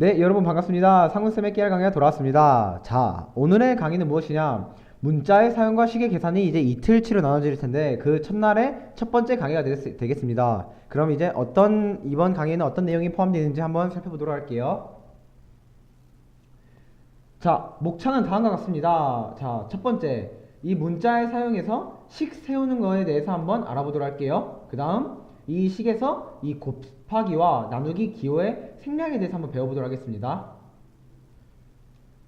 네, 여러분 반갑습니다. 상훈쌤의 깨알 강의가 돌아왔습니다. 자, 오늘의 강의는 무엇이냐? 문자의 사용과 시계 계산이 이제 이틀치로 나눠질 텐데 그 첫날에 첫 번째 강의가 되, 되겠 습니다. 그럼 이제 어떤 이번 강의에는 어떤 내용이 포함되어 있는지 한번 살펴보도록 할게요. 자, 목차는 다음과 같습니다. 자, 첫 번째, 이 문자의 사용에서 식 세우는 거에 대해서 한번 알아보도록 할게요. 그 다음, 이 식에서 이 곱하기와 나누기 기호의 생략에 대해서 한번 배워보도록 하겠습니다.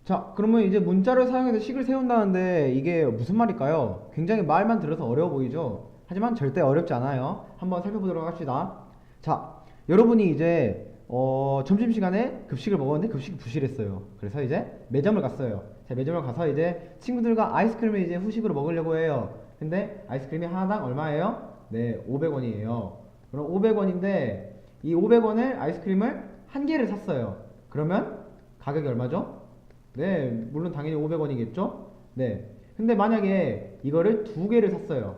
자, 그러면 이제 문자를 사용해서 식을 세운다는데 이게 무슨 말일까요? 굉장히 말만 들어서 어려워 보이죠? 하지만 절대 어렵지 않아요. 한번 살펴보도록 합시다. 자, 여러분이 이제 어, 점심시간에 급식을 먹었는데 급식이 부실했어요. 그래서 이제 매점을 갔어요. 자, 매점을 가서 이제 친구들과 아이스크림을 이제 후식으로 먹으려고 해요. 근데 아이스크림이 하나당 얼마예요? 네, 500원이에요. 그럼 500원인데 이 500원을 아이스크림을 한 개를 샀어요. 그러면 가격이 얼마죠? 네, 물론 당연히 500원이겠죠? 네. 근데 만약에 이거를 두 개를 샀어요.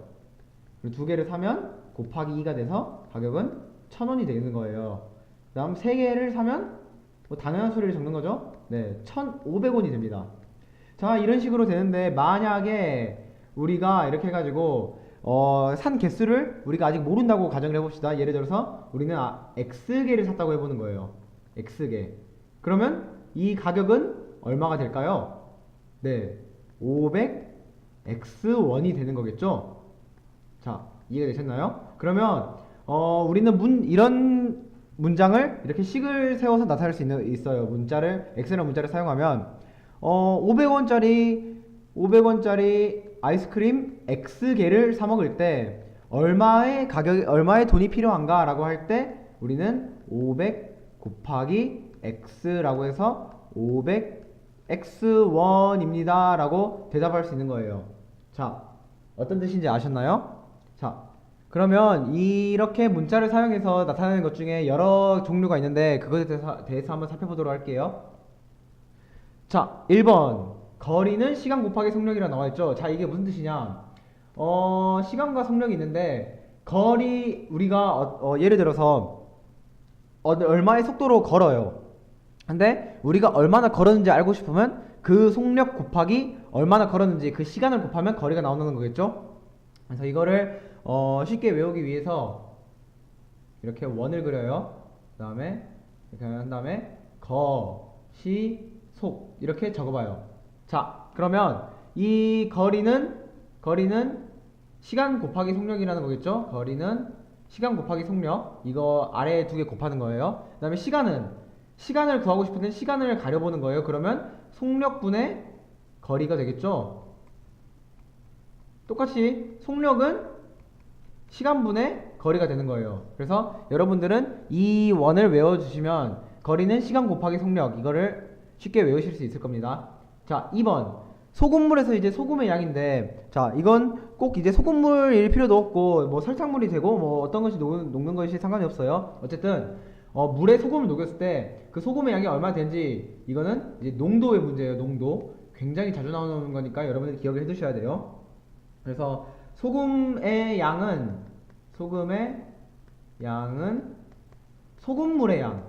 그리고 두 개를 사면 곱하기 2가 돼서 가격은 1000원이 되는 거예요. 그 다음 세 개를 사면 뭐 당연한 소리를 적는 거죠? 네, 1500원이 됩니다. 자, 이런 식으로 되는데 만약에 우리가 이렇게 해가지고 어, 산 개수를 우리가 아직 모른다고 가정을 해봅시다. 예를 들어서 우리는 아, X개를 샀다고 해보는 거예요. X개. 그러면 이 가격은 얼마가 될까요? 네, 500X1이 되는 거겠죠? 자, 이해가 되셨나요? 그러면 어, 우리는 문 이런 문장을 이렇게 식을 세워서 나타낼 수 있는, 있어요. 문자를 X라는 문자를 사용하면 어, 500원짜리 500원짜리 아이스크림 X개를 사 먹을 때 얼마의 가격 얼마의 돈이 필요한가라고 할 때 우리는 500 곱하기 X라고 해서 500 X1입니다. 라고 대답할 수 있는 거예요. 자, 어떤 뜻인지 아셨나요? 자, 그러면 이렇게 문자를 사용해서 나타내는 것 중에 여러 종류가 있는데 그것에 대해서, 대해서 한번 살펴보도록 할게요. 자, 1번. 거리는 시간 곱하기 속력이라 나와 있죠. 자, 이게 무슨 뜻이냐? 어, 시간과 속력이 있는데 거리 우리가 어, 어, 예를 들어서 어, 얼마의 속도로 걸어요. 근데 우리가 얼마나 걸었는지 알고 싶으면 그 속력 곱하기 얼마나 걸었는지 그 시간을 곱하면 거리가 나오는 거겠죠? 그래서 이거를 어, 쉽게 외우기 위해서 이렇게 원을 그려요. 그 다음에 이렇게 한 다음에 거, 시, 속 이렇게 적어봐요. 자, 그러면 이 거리는 거리는 시간 곱하기 속력이라는 거겠죠? 거리는 시간 곱하기 속력 이거 아래 두 개 곱하는 거예요. 그 다음에 시간은 시간을 구하고 싶은데 시간을 가려보는 거예요. 그러면 속력분의 거리가 되겠죠? 똑같이 속력은 시간분의 거리가 되는 거예요. 그래서 여러분들은 이 원을 외워주시면 거리는 시간 곱하기 속력 이거를 쉽게 외우실 수 있을 겁니다. 자, 2번. 소금물에서 이제 소금의 양인데, 자, 이건 꼭 이제 소금물일 필요도 없고, 뭐 설탕물이 되고, 뭐 어떤 것이 녹는, 녹는 것이 상관이 없어요. 어쨌든, 어, 물에 소금을 녹였을 때 그 소금의 양이 얼마 되는지 이거는 이제 농도의 문제예요. 농도. 굉장히 자주 나오는 거니까 여러분들이 기억을 해 두셔야 돼요. 그래서 소금의 양은 소금의 양은 소금물의 양.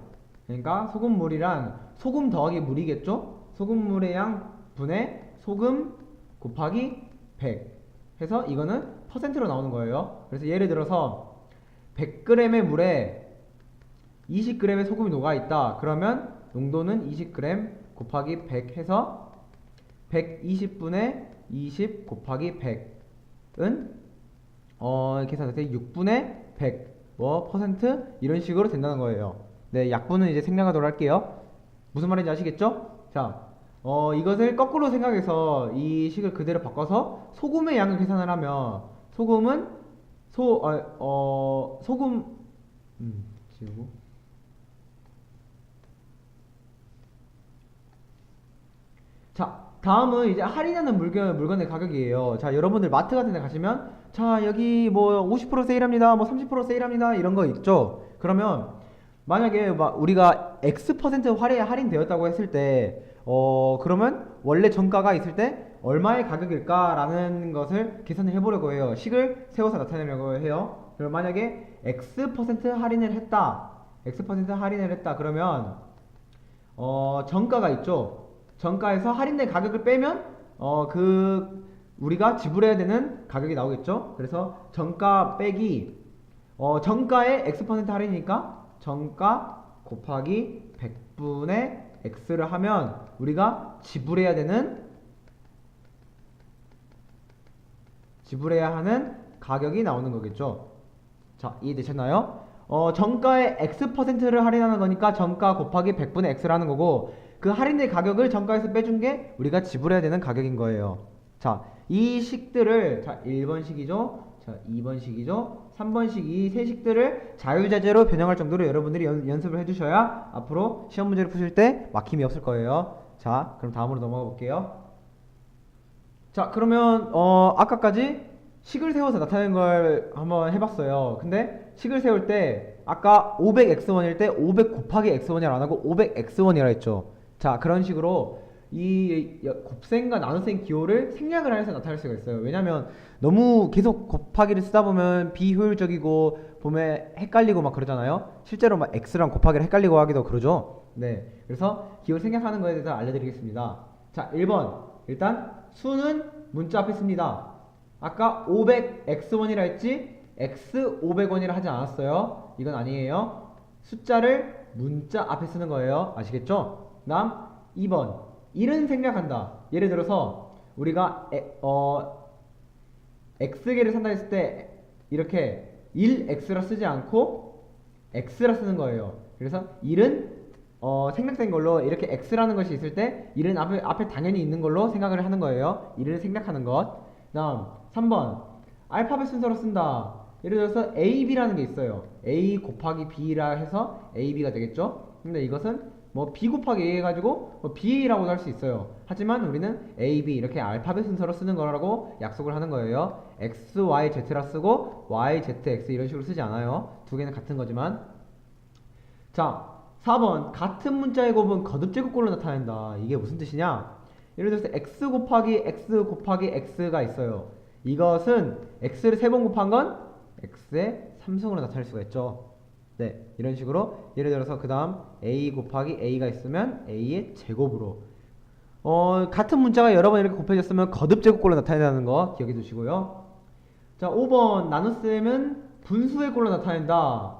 그러니까 소금물이란 소금 더하기 물이겠죠? 소금물의 양 분의 소금 곱하기 100 해서 이거는 퍼센트로 나오는 거예요. 그래서 예를 들어서 100g의 물에 20g의 소금이 녹아 있다. 그러면 농도는 20g 곱하기 100 해서 120분의 20 곱하기 100은 어, 계산할 때 6분의 100, 뭐 퍼센트 이런 식으로 된다는 거예요. 네, 약분은 이제 생략하도록 할게요. 무슨 말인지 아시겠죠? 자, 어, 이것을 거꾸로 생각해서 이 식을 그대로 바꿔서 소금의 양을 계산을 하면 소금은 소, 어, 어 소금 음, 지우고 자, 다음은 이제 할인하는 물건, 물건의 가격이에요. 자, 여러분들 마트 같은 데 가시면, 자, 여기 뭐 50% 세일합니다. 뭐 30% 세일합니다. 이런 거 있죠? 그러면, 만약에 막 우리가 X% 할인, 할인되었다고 했을 때, 어, 그러면 원래 정가가 있을 때 얼마의 가격일까라는 것을 계산을 해보려고 해요. 식을 세워서 나타내려고 해요. 그럼 만약에 X% 할인을 했다. X% 할인을 했다. 그러면, 어, 정가가 있죠. 정가에서 할인된 가격을 빼면 어, 그 우리가 지불해야 되는 가격이 나오겠죠. 그래서 정가 빼기 어, 정가의 x 퍼센트 할인이니까 정가 곱하기 100분의 x를 하면 우리가 지불해야 되는 지불해야 하는 가격이 나오는 거겠죠. 자, 이해되셨나요? 어, 정가의 x%를 할인하는 거니까 정가 곱하기 100분의 x를 하는 거고 그 할인된 가격을 정가에서 빼준 게 우리가 지불해야 되는 가격인 거예요. 자, 이 식들을 자, 1번 식이죠. 자, 2번 식이죠. 3번 식 이 세 식들을 자유자재로 변형할 정도로 여러분들이 연, 연습을 해 주셔야 앞으로 시험 문제를 푸실 때 막힘이 없을 거예요. 자, 그럼 다음으로 넘어가 볼게요. 자, 그러면 어 아까까지 식을 세워서 나타내는 걸 한번 해봤어요. 근데 식을 세울 때 아까 500x1일 때 500 곱하기 x1이라 안 하고 500x1이라 했죠. 자, 그런 식으로 이 곱셈과 나눗셈 기호를 생략을 해서 나타낼 수가 있어요. 왜냐면 너무 계속 곱하기를 쓰다 보면 비효율적이고 보면 헷갈리고 막 그러잖아요. 실제로 막 x랑 곱하기를 헷갈리고 하기도 그러죠. 네. 그래서 기호 생략하는 거에 대해서 알려드리겠습니다. 자, 1번. 일단 수는 문자 앞에 씁니다. 아까 500x1이라 했지 x 500원이라 하지 않았어요. 이건 아니에요. 숫자를 문자 앞에 쓰는 거예요. 아시겠죠? 다음 2번. 1은 생략한다. 예를 들어서 우리가 에, 어 x개를 산다 했을 때 이렇게 1x라 쓰지 않고 x라 쓰는 거예요. 그래서 1은 어, 생략된 걸로 이렇게 x라는 것이 있을 때 1은 앞에, 앞에 당연히 있는 걸로 생각을 하는 거예요. 1을 생략하는 것. 다음 3번 알파벳 순서로 쓴다. 예를 들어서 AB라는 게 있어요. A 곱하기 B라 해서 AB가 되겠죠. 근데 이것은 뭐 B 곱하기 A 해가지고 뭐 BA라고도 할 수 있어요. 하지만 우리는 AB 이렇게 알파벳 순서로 쓰는 거라고 약속을 하는 거예요. X, Y, Z라 쓰고 Y, Z, X 이런 식으로 쓰지 않아요. 두 개는 같은 거지만 자 4번 같은 문자의 곱은 거듭 제곱꼴로 나타낸다. 이게 무슨 뜻이냐? 예를 들어서 x 곱하기 x 곱하기 x가 있어요. 이것은 x를 세 번 곱한 건 x의 3승으로 나타낼 수가 있죠. 네, 이런 식으로 예를 들어서 그 다음 a 곱하기 a가 있으면 a의 제곱으로 어, 같은 문자가 여러 번 이렇게 곱해졌으면 거듭 제곱꼴로 나타낸다는 거 기억해 두시고요. 자, 5번 나눗셈은 분수의 꼴로 나타낸다.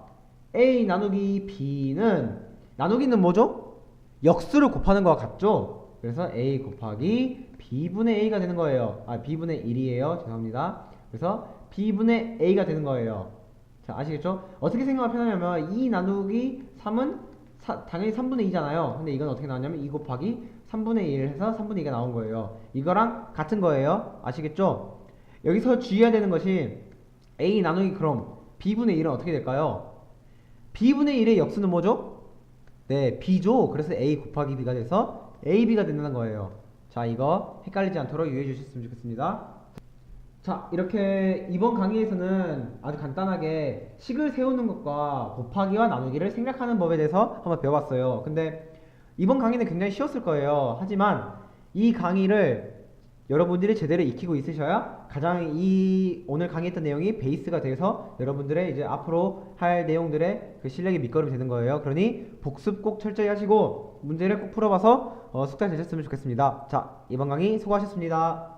a 나누기 b는 나누기는 뭐죠? 역수를 곱하는 거와 같죠? 그래서 a 곱하기 b분의 a가 되는 거예요. 아, b분의 1이에요. 죄송합니다. 그래서 b분의 a가 되는 거예요. 자, 아시겠죠? 어떻게 생각하면 편하냐면 2 나누기 3은 사- 당연히 3분의 2잖아요. 근데 이건 어떻게 나왔냐면 2 곱하기 3분의 1 해서 3분의 2가 나온 거예요. 이거랑 같은 거예요. 아시겠죠? 여기서 주의해야 되는 것이 a 나누기 그럼 b분의 1은 어떻게 될까요? b분의 1의 역수는 뭐죠? 네, b죠. 그래서 a 곱하기 b가 돼서 ab가 된다는 거예요. 자, 이거 헷갈리지 않도록 유의해 주셨으면 좋겠습니다. 자, 이렇게 이번 강의에서는 아주 간단하게 식을 세우는 것과 곱하기와 나누기를 생략하는 법에 대해서 한번 배워봤어요. 근데 이번 강의는 굉장히 쉬웠을 거예요. 하지만 이 강의를 여러분들이 제대로 익히고 있으셔야 가장 이 오늘 강의했던 내용이 베이스가 돼서 여러분들의 이제 앞으로 할 내용들의 그 실력의 밑거름이 되는 거예요. 그러니 복습 꼭 철저히 하시고 문제를 꼭 풀어봐서 어, 숙달 되셨으면 좋겠습니다. 자, 이번 강의 수고하셨습니다.